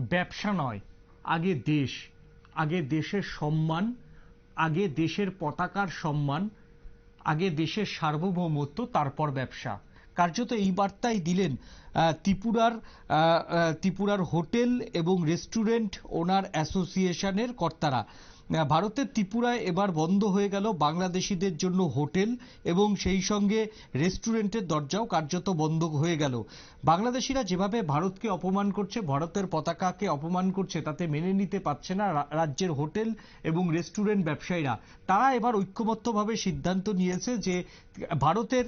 ব্যবসা নয়, আগে দেশ। আগে দেশের সম্মান, আগে দেশের পতাকার সম্মান, আগে দেশের সার্বভৌমত্ব, তারপর ব্যবসা। কার্যত এই বার্তাই দিলেন ত্রিপুরার ত্রিপুরার হোটেল এবং রেস্টুরেন্ট ওনার অ্যাসোসিয়েশনের কর্তারা। ভারতের ত্রিপুরায় এবার বন্ধ হয়ে গেল বাংলাদেশিদের জন্য হোটেল এবং সেই সঙ্গে রেস্টুরেন্টের দরজাও কার্যত বন্ধ হয়ে গেল। বাংলাদেশিরা যেভাবে ভারতকে অপমান করছে, ভারতের পতাকাকে অপমান করছে, তাতে মেনে নিতে পারছে না রাজ্যের হোটেল এবং রেস্টুরেন্ট ব্যবসায়ীরা। তারা এবার ঐক্যবদ্ধভাবে সিদ্ধান্ত নিয়েছে যে ভারতের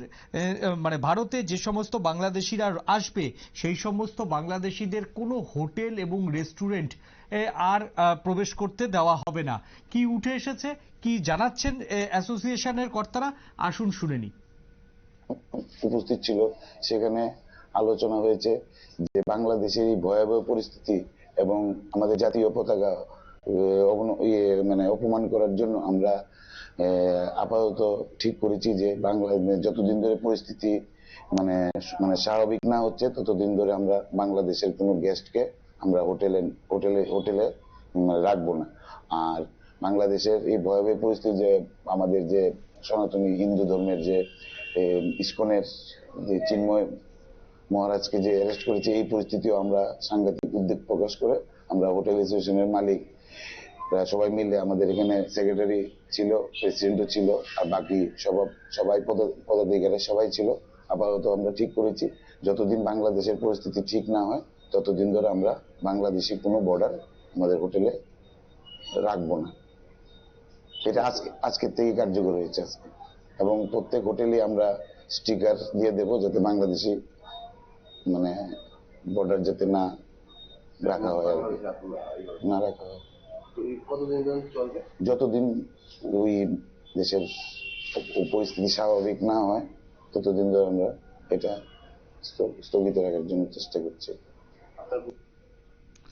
মানে ভারতে যে সমস্ত বাংলাদেশিরা আসবে, সেই সমস্ত বাংলাদেশিদের কোনো হোটেল এবং রেস্টুরেন্ট আর প্রবেশ করতে দেওয়া হবে না। কি উঠে এসেছে, কি জানাচ্ছেন অ্যাসোসিয়েশনের কর্তারা? আসুন শুনে নি উপস্থিত ছিল। সেখানে আলোচনা হয়েছে যে বাংলাদেশের এই ভয়াবহ পরিস্থিতি এবং আমাদের জাতীয় পতাকা ইয়ে মানে অপমান করার জন্য আমরা আপাতত ঠিক করেছি যে বাংলা যতদিন ধরে পরিস্থিতি মানে মানে স্বাভাবিক না হচ্ছে, ততদিন ধরে আমরা বাংলাদেশের কোনো গেস্টকে আমরা হোটেলে হোটেলে হোটেলে রাখব না। আর বাংলাদেশের এই ভয়াবহ পরিস্থিতি যে আমাদের যে সনাতনী হিন্দু ধর্মের যে ইসকনের যে চিন্ময় মহারাজকে যে অ্যারেস্ট করেছে, এই পরিস্থিতিও আমরা সাংঘাতিক উদ্বেগ প্রকাশ করে আমরা হোটেল অ্যাসোসিয়েশনের মালিক। সবাই মিলে আমাদের এখানে সেক্রেটারি ছিল প্রেসিডেন্টও ছিল, আর বাকি সব সবাই পদ- পদাধিকারী সবাই ছিল। আপাতত আমরা ঠিক করেছি। যতদিন বাংলাদেশের পরিস্থিতি ঠিক না হয় ততদিন ধরে আমরা বাংলাদেশি কোনো বর্ডার আমাদের হোটেলে রাখব না। এটা আজকে আজকের থেকে কার্যকর হয়েছে আজকে। এবং প্রত্যেক হোটেলে আমরা স্টিকার দিয়ে দেব যাতে বাংলাদেশি মানে বর্ডার যাতে না রাখা হয় আর কি। না রাখা হয়। যতদিন ওই দেশের পরিস্থিতি স্বাভাবিক না হয় ততদিন ধরে আমরা এটা স্থগিত রাখার জন্য চেষ্টা করছি। hasta luego.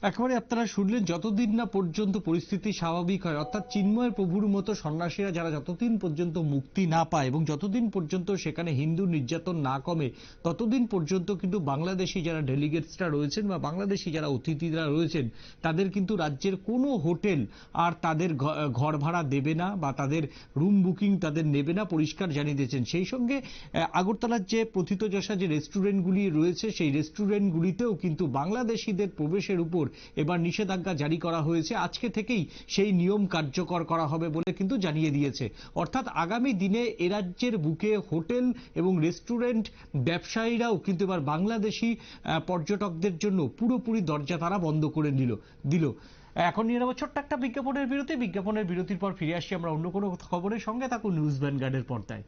একেবারে আপনারা শুনলেন, যতদিন না পর্যন্ত পরিস্থিতি স্বাভাবিক হয়, অর্থাৎ চিন্ময় প্রভুর মতো সন্ন্যাসীরা যারা যতদিন পর্যন্ত মুক্তি না পায় এবং যতদিন পর্যন্ত সেখানে হিন্দু নির্যাতন না কমে, ততদিন পর্যন্ত কিন্তু বাংলাদেশি যারা ডেলিগেটসরা রয়েছেন বা বাংলাদেশি যারা অতিথিরা রয়েছেন, তাদের কিন্তু রাজ্যের কোনো হোটেল আর তাদের ঘর ভাড়া দেবে না বা তাদের রুম বুকিং তাদের নেবে না, পরিষ্কার জানিয়ে দিয়েছেন। সেই সঙ্গে আগরতলার যে প্রথিতযশা যে রেস্টুরেন্টগুলি রয়েছে, সেই রেস্টুরেন্টগুলিতেও কিন্তু বাংলাদেশিদের প্রবেশের উপর এবার নিষেধাজ্ঞা জারি করা হয়েছে। আজকে থেকেই সেই নিয়ম কার্যকর করা হবে বলে কিন্তু জানিয়ে দিয়েছে। অর্থাৎ আগামী দিনে এ রাজ্যের বুকে হোটেল এবং রেস্টুরেন্ট ব্যবসায়ীরাও কিন্তু এবার বাংলাদেশি পর্যটকদের জন্য পুরোপুরি দরজা তারা বন্ধ করে নিল, দিল। এখন নিয়ে নেব ছোট্ট একটা বিজ্ঞাপনের বিরতি। বিজ্ঞাপনের বিরতির পর ফিরে আসছি আমরা অন্য কোনো খবরের সঙ্গে। থাকুন নিউজ ভ্যানগার্ডের পর্দায়।